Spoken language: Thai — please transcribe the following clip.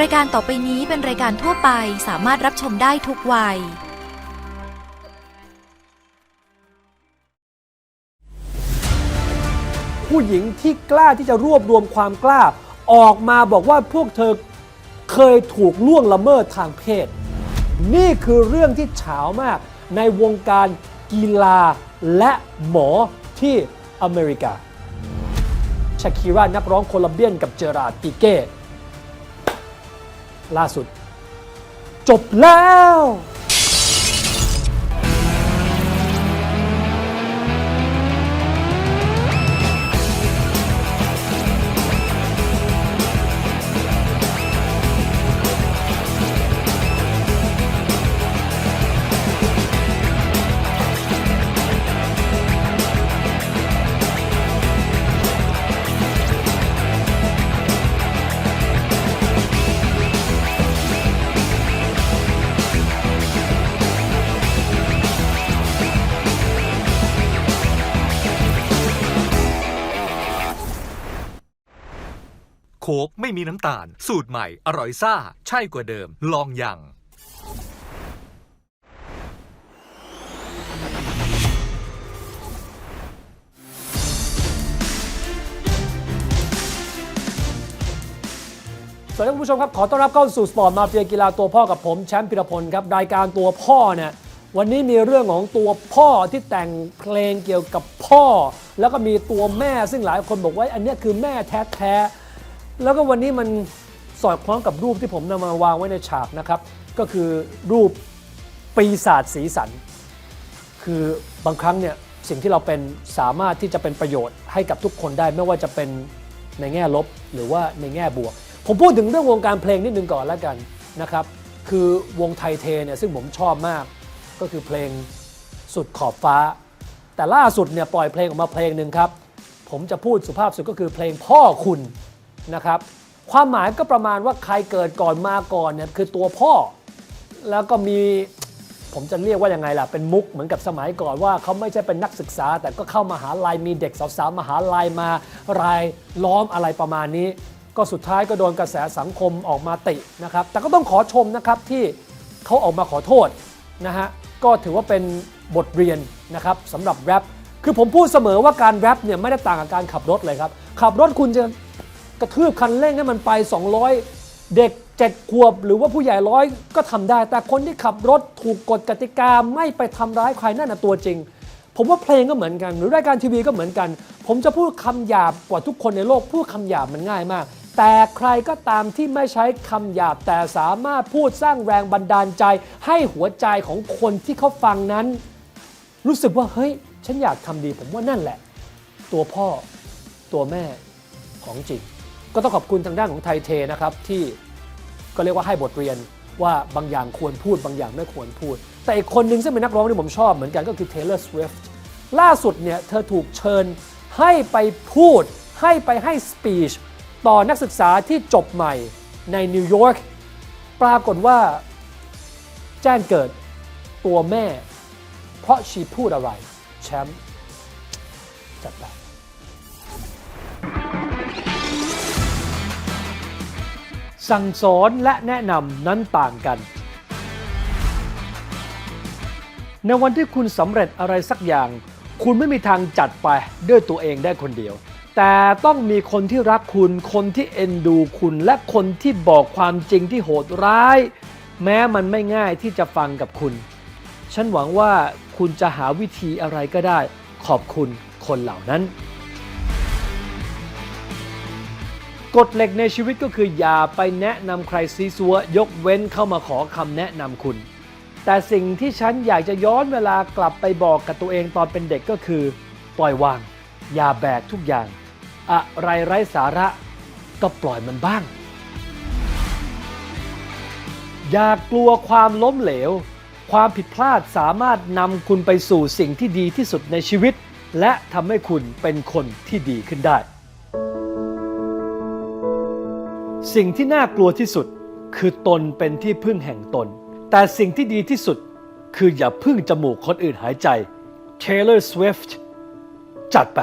รายการต่อไปนี้เป็นรายการทั่วไปสามารถรับชมได้ทุกวัย ผู้หญิงที่กล้าที่จะรวบรวมความกล้า ออกมาบอกว่าพวกเธอเคยถูกล่วงละเมิดทางเพศ นี่คือเรื่องที่เฉาวมากในวงการกีฬาและหมอที่อเมริกา ชาคิรานักร้องโคลัมเบียนกับเจอราร์ดปิเก้ ล่าสุด จบแล้ว ค้กไม่มีน้ำตาล สูตรใหม่ อร่อยซ่า ใช่กว่าเดิม ลองยังสวัสดีคุณผู้ชมครับ ขอต้อนรับเข้าสู่สปอร์ตมาเฟียกีฬาตัวพ่อกับผมแชมป์พิรพลครับ รายการตัวพ่อเนี่ยวันนี้มีเรื่องของตัวพ่อที่แต่งเพลงเกี่ยวกับพ่อ แล้วก็มีตัวแม่ซึ่งหลายคนบอกว่า อันนี้คือแม่แท้ๆ แล้วก็วันนี้มันสอดคล้องกับรูปที่ผมนำมาวางไว้ในฉากนะครับ ก็คือรูปปีศาจสีสัน คือบางครั้งเนี่ยสิ่งที่เราเป็นสามารถที่จะเป็นประโยชน์ให้กับทุกคนได้ไม่ว่าจะเป็นในแง่ลบหรือว่าในแง่บวก ผมพูดถึงเรื่องวงการเพลงนิดนึงก่อนแล้วกันนะครับ คือวงไทยเทเนี่ยซึ่งผมชอบมาก ก็คือเพลงสุดขอบฟ้า แต่ล่าสุดเนี่ยปล่อยเพลงออกมาเพลงหนึ่งครับ ผมจะพูดสุภาพสุดก็คือเพลงพ่อคุณ นะครับความหมายก็ประมาณว่าใครเกิดก่อนมาก่อนเนี่ยคือตัวพ่อ แล้วก็มีผมจะเรียกว่ายังไงล่ะ เป็นมุกเหมือนกับสมัยก่อนว่าเขาไม่ใช่เป็นนักศึกษา แต่ก็เข้ามาหาลัยมีเด็กสาวๆมหาลัยมารายล้อมอะไรประมาณนี้ ก็สุดท้ายก็โดนกระแสสังคมออกมาตินะครับ แต่ก็ต้องขอชมนะครับที่เขาออกมาขอโทษนะฮะก็ถือว่าเป็นบทเรียนนะครับสำหรับแรปคือผมพูดเสมอว่าการแรปเนี่ยไม่ได้ต่างกับการขับรถเลยครับขับรถคุณจะ กระทืบคันเร่งให้มันไป 200 เด็กเจ็ดขวบ หรือว่าผู้ใหญ่ร้อยก็ทำได้ แต่คนที่ขับรถถูกกฎกติกาไม่ไปทำร้ายใครนั่นนะตัวจริง ผมว่าเพลงก็เหมือนกัน หรือรายการทีวีก็เหมือนกัน ผมจะพูดคำหยาบกว่าทุกคนในโลกพูดคำหยาบมันง่ายมาก แต่ใครก็ตามที่ไม่ใช้คำหยาบแต่สามารถพูดสร้างแรงบันดาลใจ ให้หัวใจของคนที่เขาฟังนั้น รู้สึกว่าเฮ้ยฉันอยากทำดี ผมว่านั่นแหละ ตัวพ่อตัวแม่ของจริง ก็ต้องขอบคุณทางด้านของไทเทนะครับที่ก็เรียกว่าให้บทเรียนว่าบางอย่างควรพูดบางอย่างไม่ควรพูด แต่อีกคนหนึ่งซึ่งเป็นนักร้องที่ผมชอบเหมือนกันก็คือ Taylor Swift ล่าสุดเนี่ยเธอถูกเชิญให้ไปพูด ให้ไปให้สปีชต่อนักศึกษาที่จบใหม่ในนิวยอร์กปรากฏว่าแจ้งเกิดตัวแม่ เพราะชีพูดอะไร แชมป์จัดไป สั่งสอนและแนะนำนั้นต่างกัน ในวันที่คุณสำเร็จอะไรสักอย่าง คุณไม่มีทางจัดไปด้วยตัวเองได้คนเดียว แต่ต้องมีคนที่รักคุณ คนที่เอ็นดูคุณ และคนที่บอกความจริงที่โหดร้าย แม้มันไม่ง่ายที่จะฟังกับคุณ ฉันหวังว่าคุณจะหาวิธีอะไรก็ได้ ขอบคุณคนเหล่านั้น กฎเหล็กในชีวิตก็คืออย่าไปแนะนำใครซีซัวยกเว้นเข้ามาขอคำแนะนำคุณ แต่สิ่งที่ฉันอยากจะย้อนเวลากลับไปบอกกับตัวเองตอนเป็นเด็กก็คือ ปล่อยวาง อย่าแบกทุกอย่าง อะไรไร้สาระก็ปล่อยมันบ้าง อย่ากลัวความล้มเหลว ความผิดพลาดสามารถนำคุณไปสู่สิ่งที่ดีที่สุดในชีวิต และทำให้คุณเป็นคนที่ดีขึ้นได้ สิ่งที่น่ากลัวที่สุดคือตนเป็นที่พึ่งแห่งตน แต่สิ่งที่ดีที่สุดคืออย่าพึ่งจมูกคนอื่นหายใจ Taylor Swift จัดไป